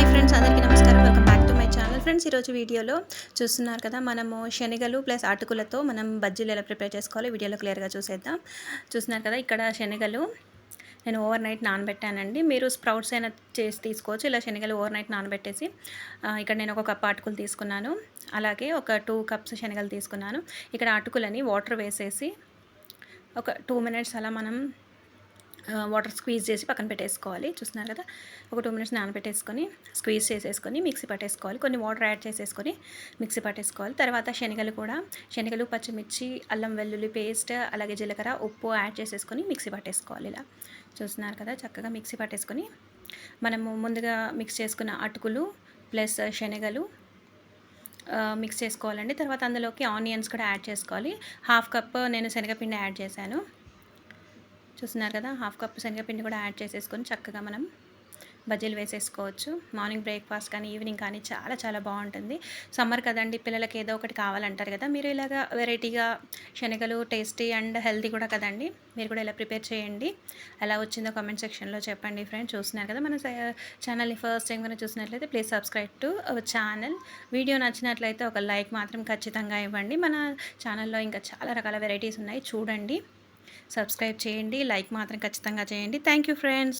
Hi friends అందరికీ నమస్కారం. Welcome back to my channel. Friends ఈరోజు వీడియోలో చూస్తున్నారు కదా మనము శనగలు ప్లస్ అటుకులతో మనం బజ్జీలు ఎలా ప్రిపేర్ చేసుకోవాలి వీడియోలో క్లియర్గా చూసేద్దాం. చూస్తున్నారు కదా ఇక్కడ శనగలు నేను ఓవర్ నైట్ నానబెట్టానండి. మీరు స్ప్రౌట్స్ అయినా చేసి తీసుకోవచ్చు ఇలా శనగలు ఓవర్ నైట్ నానబెట్టేసి ఇక్కడ నేను ఒక కప్ అటుకులు తీసుకున్నాను. అలాగే ఒక టూ కప్స్ శనగలు తీసుకున్నాను. ఇక్కడ అటుకులని వాటర్ వేసేసి ఒక టూ మినిట్స్ అలా మనం వాటర్ స్క్వీజ్ చేసి పక్కన పెట్టేసుకోవాలి. చూస్తున్నారు కదా? ఒక టూ మినిట్స్ నానబెట్టేసుకొని స్క్వీజ్ చేసేసుకొని మిక్సీ పట్టేసుకోవాలి. కొన్ని వాటర్ యాడ్ చేసేసుకొని మిక్సీ పట్టేసుకోవాలి. తర్వాత శనగలు కూడా శనగలు పచ్చిమిర్చి అల్లం వెల్లుల్లి పేస్ట్ అలాగే జీలకర్ర ఉప్పు యాడ్ చేసేసుకొని మిక్సీ పట్టేసుకోవాలి ఇలా. చూస్తున్నారు కదా? చక్కగా మిక్సీ పట్టేసుకొని మనము ముందుగా మిక్స్ చేసుకున్న అటుకులు ప్లస్ శనగలు మిక్స్ చేసుకోవాలండి. తర్వాత అందులోకి ఆనియన్స్ కూడా యాడ్ చేసుకోవాలి. హాఫ్ కప్ నేను శనగపిండి యాడ్ చేశాను. చూస్తున్నారు కదా హాఫ్ కప్ శనగపిండి కూడా యాడ్ చేసేసుకొని చక్కగా మనం బజ్జీలు వేసేసుకోవచ్చు. మార్నింగ్ బ్రేక్ఫాస్ట్ కానీ ఈవినింగ్ కానీ చాలా చాలా బాగుంటుంది. సమ్మర్ కదండి పిల్లలకి ఏదో ఒకటి కావాలంటారు కదా మీరు ఇలాగా వెరైటీగా శనగలు టేస్టీ అండ్ హెల్తీ కూడా కదండి మీరు కూడా ఇలా ప్రిపేర్ చేయండి. ఎలా వచ్చిందో కామెంట్ సెక్షన్లో చెప్పండి ఫ్రెండ్స్. చూస్తున్నారు కదా మన ఛానల్ని ఫస్ట్ టైం కనుక చూసినట్లయితే please subscribe to our channel. Video నచ్చినట్లయితే ఒక లైక్ మాత్రం ఖచ్చితంగా ఇవ్వండి. మన ఛానల్లో ఇంకా చాలా రకాల వెరైటీస్ ఉన్నాయి చూడండి. సబ్స్క్రైబ్ చేయండి లైక్ మాత్రం ఖచ్చితంగా చేయండి. Thank you friends